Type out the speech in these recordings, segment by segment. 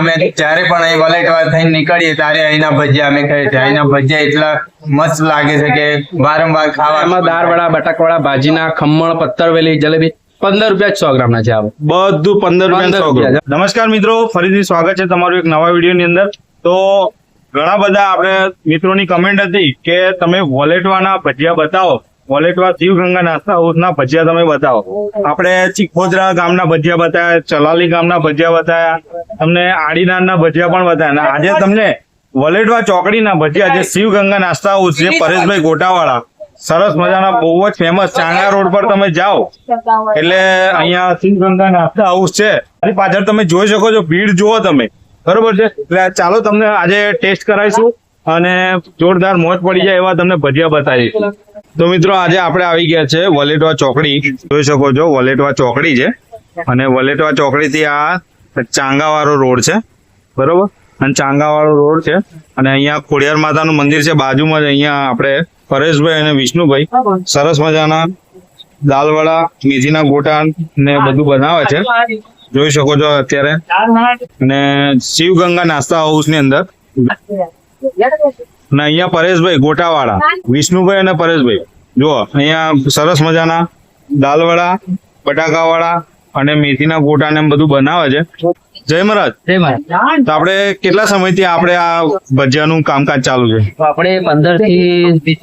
અમે જ્યારે પણ અહીં વલેટવા થઈને નીકળીએ ત્યારે અહીંના ભજીયા અમે ખાઈએ છીએ. અહીંના ભજીયા એટલા મસ્ત લાગે છે કે વારંવાર ખાવા એમાં દાળ વડા બટાકાવાળા ભાજીના ખમણ પત્તરવેલી જલેબી પંદર રૂપિયા સો ગ્રામના છે આવે. બધું પંદર રૂપિયા સો ગ્રામ. નમસ્કાર મિત્રો ફરીથી સ્વાગત છે તમારું એક નવા વીડિયો ની અંદર. તો ઘણા બધા આપણે મિત્રોની કમેન્ટ હતી કે તમે વોલેટવાના ભજીયા બતાવો. વોલેટવા શિવગંગા નાસ્તા હાઉસના ભજીયા તમે બતાવો. આપણે ચીખોદરા ગામના ભજીયા બતાવ્યા ચલાલી ગામના ભજીયા બતાવ્યા તમને આડીનારના ભજીયા પણ બતાવ્યા આજે તમને વલેટવા ચોકડીના ભજીયા જે શિવગંગા નાસ્તા હાઉસ જે પરેશભાઈ ગોટાવાળા. સરસ મજાના બહુ જ ફેમસ ચાંગા રોડ પર તમે જાઓ. એટલે અહીંયા શિવગંગા નાસ્તા હાઉસ છે. એની પાછળ તમે જોઈ શકો છો ભીડ જુઓ તમે. બરોબર છે? એટલે ચાલો તમને આજે ટેસ્ટ કરાવીશું અને જોરદાર મોજ પડી જાય એવા તમને ભજીયા બતાવીશું. તો મિત્રો આજે આપણે આવી ગયા છે વલેટવા ચોકડી. જોઈ શકો છો વલેટવા ચોકડી છે. અને વલેટવા ચોકડી થી આ ચાંગા વાળો રોડ છે, બરોબર? અને ચાંગા વાળો રોડ છે, અને અહીંયા ખોડિયાર માતાનું મંદિર છે, બાજુમાં જ અહીંયા આપણે પરેશભાઈ અને વિષ્ણુભાઈ સરસ મજાના દાલવડા, મેથીના ગોટા ને બધું બનાવે છે. જોઈ શકો છો અત્યારે. અને શિવગંગા નાસ્તા હાઉસની અંદર. અને અહીંયા પરેશભાઈ ગોટાવાળા, વિષ્ણુભાઈ અને પરેશભાઈ. જુઓ, અહીંયા સરસ મજાના દાલવડા, બટાકાવાળા અને મેથીના ગોટા ને બધું બનાવે છે. જય મહારાજ. તો આપણે કેટલા સમયથી આપણે આ ભજીયાનું કામકાજ ચાલુ છે? આપણે પંદરથી વીસ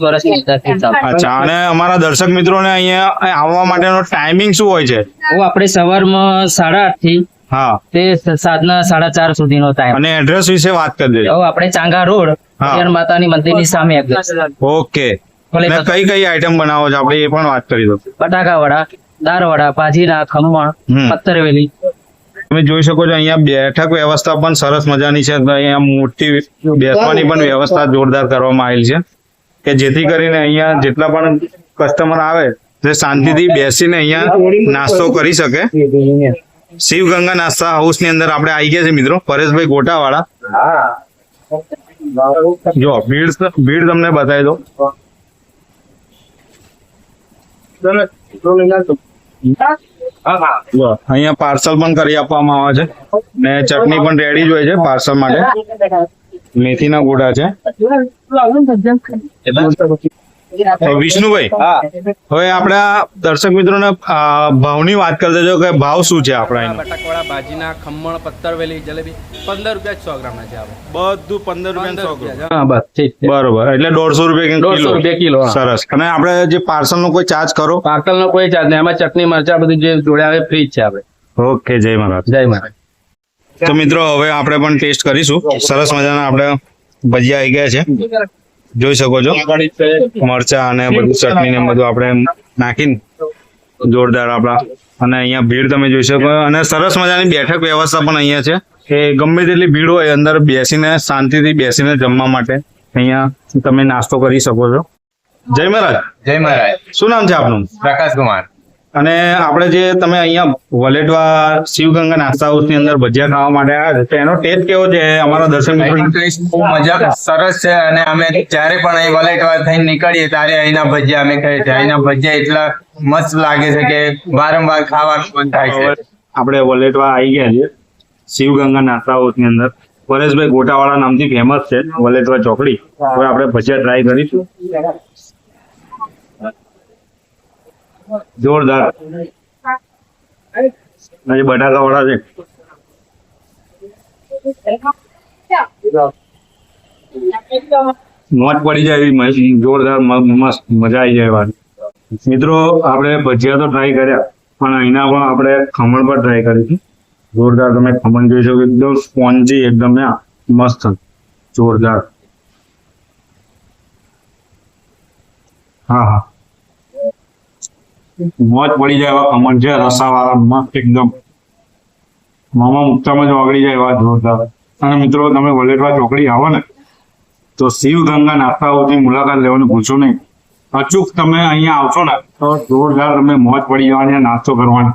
ચાલુ. અચ્છા અને અમારા દર્શક મિત્રોને અહીંયા આવવા માટેનો ટાઈમિંગ શું હોય છે? આપણે સવારમાં સાડા આઠથી હા. તે સાંજના સાડા ચાર સુધીનો ટાઈમ અને એડ્રેસ વિશે વાત કરી દેજો. આપણે ચાંગા રોડ માતાની મંદિરની સામે ઓકે. કઈ કઈ આઈટમ બનાવો છો? આપણે એ પણ વાત કરી દો બટાકા વડા દાળ વડા ભાજીના ખમણ. પત્તરવેલી તમે જોઈ શકો છો અહીંયા બેઠક વ્યવસ્થા પણ સરસ મજાની છે. અહીંયા મોટી બેસવાની પણ વ્યવસ્થા જોરદાર કરવામાં આવેલી છે. કે જેથી કરીને અહીંયા જેટલા પણ કસ્ટમર આવે તે શાંતિથી બેસીને અહીંયા નાસ્તો કરી શકે. શિવગંગા નાસ્તા હાઉસની અંદર આપણે આવી ગયા છે મિત્રો પરેશભાઈ ગોટાવાળા. જો ભીડ ભીડ તમને બતાવી દો અહીંયા પાર્સલ પણ કરી આપવામાં આવે છે. ને ચટણી પણ રેડી જ હોય છે પાર્સલ માટે. મેથીના ગોળા છે. વિષ્ણુભાઈ હવે આપણા દર્શક મિત્રોને અ, ભાવની વાત કરતા જો કે ભાવ શું છે આપણા બટાકવાળા બટાકાવાળા ભાજીના ખમણ પત્તરવેલી જલેબી પંદર રૂપિયા સો ગ્રામના છે બધું પંદર રૂપિયા સો. બસ ઠીક બરોબર એટલે દોઢસો રૂપિયા દોઢસો કિલો. રૂપિયા કિલો સરસ. અને આપણે જે પાર્સલ નો કોઈ ચાર્જ કરો પાર્સલ નો કોઈ ચાર્જ નહીં. એમાં ચટણી મરચા બધું જે જોડે આવે ફ્રી જ છે આપણે. ઓકે જય મહારાજ. જય મહારાજ. તો મિત્રો હવે આપણે પણ ટેસ્ટ કરીશું. સરસ મજાના આપણે ભજીયા આવી ગયા છે. જોઈ શકો છો. મરચા અને બધું ચટણી ને બધું આપણે નાખીને જોરદાર આપણા. અને અહીંયા ભીડ તમે જોઈ શકો અને સરસ મજાની બેઠક વ્યવસ્થા પણ અહીંયા છે. કે ગમે તેટલી ભીડ હોય અંદર બેસીને શાંતિથી બેસીને જમવા માટે અહીંયા તમે નાસ્તો કરી શકો છો. જય મહારાજ. જય મહારાજ. શું નામ છે આપનું? પ્રકાશ કુમાર. અને આપણે જે તમે અહીંયા વલેટવા શિવગંગા નાસ્તા હાઉસની અંદર ભજીયા ખાવા માટે આવ્યા છે તો એનો ટેસ્ટ કેવો છે? અમારા દર્શક બહુ મજા સરસ છે અને અમે જ્યારે પણ અહીં વલેટવા થઈને નીકળીએ ત્યારે અહીંના ભજીયા અમે ખાઈએ છીએ. અહીંના ભજીયા એટલા મસ્ત લાગે છે કે વારંવાર ખાવાનું મન થાય છે. આપણે વલેટવા આવી ગયા છીએ શિવગંગા નાસ્તા હાઉસની અંદર. પરેશભાઈ ગોટાવાળા નામથી ફેમસ છે વલેટવા ચોકડી. હવે આપણે ભજીયા ટ્રાય કરીશું. જોરદાર. અને બટાકા વાળા છે. મોજ પડી જાય એવી જોરદાર મસ્ત મજા આવી જાય વાત મિત્રો, આપણે ભજીયા તો ટ્રાય કર્યા, પણ અહીંના પણ આપણે ખમણ પર ટ્રાય કરીશું. જોરદાર, તમે ખમણ જોઈ શકો, એકદમ સ્પોન્જી, એકદમ મસ્ત. જોરદાર. હા હા. મોજ પડી જાય એવા ખમણ છે રસાવાળા એકદમ. મામા મુક્તામાં જ ઓગળી જાય એવા જોરદાર. અને મિત્રો, તમે વલેટવા ચોકડી આવો ને, તો શિવગંગા નાસ્તાઓની મુલાકાત લેવાનું ભૂલશો નહીં. અચૂક તમે અહીંયા આવશો ને, તો જોરદાર તમે મોજ પડી જવાની નાસ્તો કરવાની